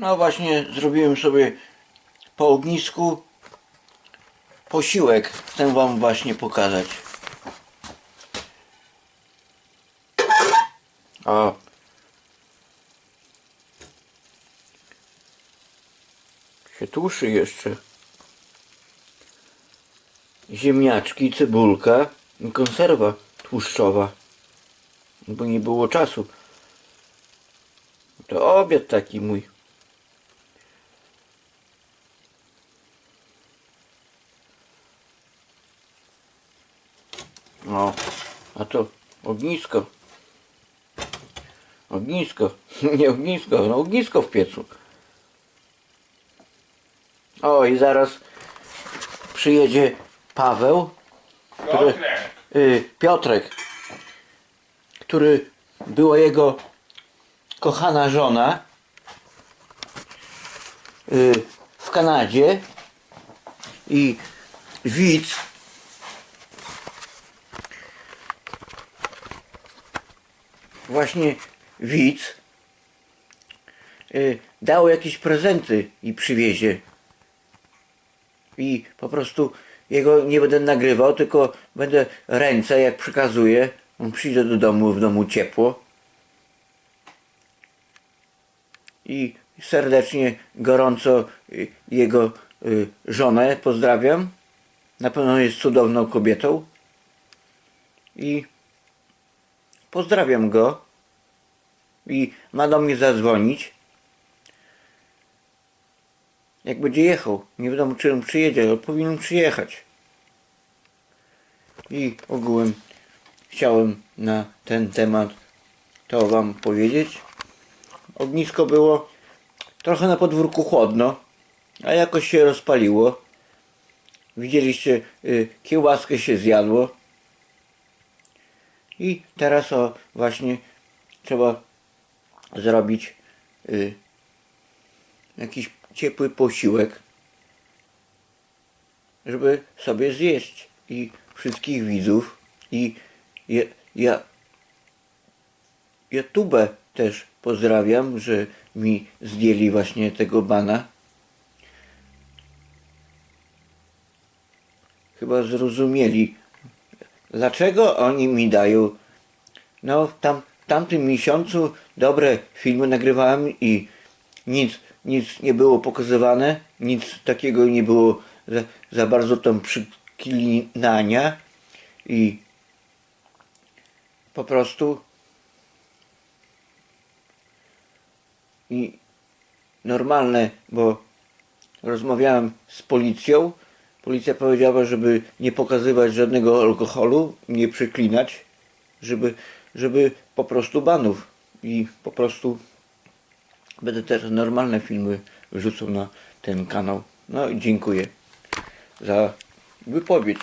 No właśnie zrobiłem sobie po ognisku posiłek. Chcę wam właśnie pokazać. O. Się tłuszy jeszcze. Ziemniaczki, cebulka i konserwa tłuszczowa. Bo nie było czasu. To obiad taki mój. No, a to ognisko. Ognisko. Nie ognisko, no ognisko w piecu. O i zaraz przyjedzie Paweł, który, Piotrek, y, Piotrek, który była jego kochana żona y, w Kanadzie i widz właśnie widz y, dał jakieś prezenty i przywiezie i po prostu jego nie będę nagrywał, tylko będę ręce jak przekazuję. On przyjdzie do domu, w domu ciepło. I serdecznie, gorąco y, jego y, żonę pozdrawiam. Na pewno jest cudowną kobietą. I pozdrawiam go. I ma do mnie zadzwonić. Jak będzie jechał. Nie wiadomo czy on przyjedzie, ale powinien przyjechać. I ogółem chciałem na ten temat to wam powiedzieć. Ognisko było trochę na podwórku chłodno, a jakoś się rozpaliło. Widzieliście, y, się zjadło. I teraz o właśnie trzeba zrobić y, jakiś ciepły posiłek, żeby sobie zjeść i wszystkich widzów i ja, ja YouTube też pozdrawiam, że mi zdjęli właśnie tego bana. Chyba zrozumieli, dlaczego oni mi dają. No, tam, w tamtym miesiącu dobre filmy nagrywałem i nic, nic nie było pokazywane, nic takiego nie było za, za bardzo tam przyklinania i po prostu i normalne, bo rozmawiałem z policją. Policja powiedziała, żeby nie pokazywać żadnego alkoholu, nie przeklinać, żeby, żeby po prostu banów i po prostu będę też normalne filmy wrzucał na ten kanał. No i dziękuję za wypowiedź.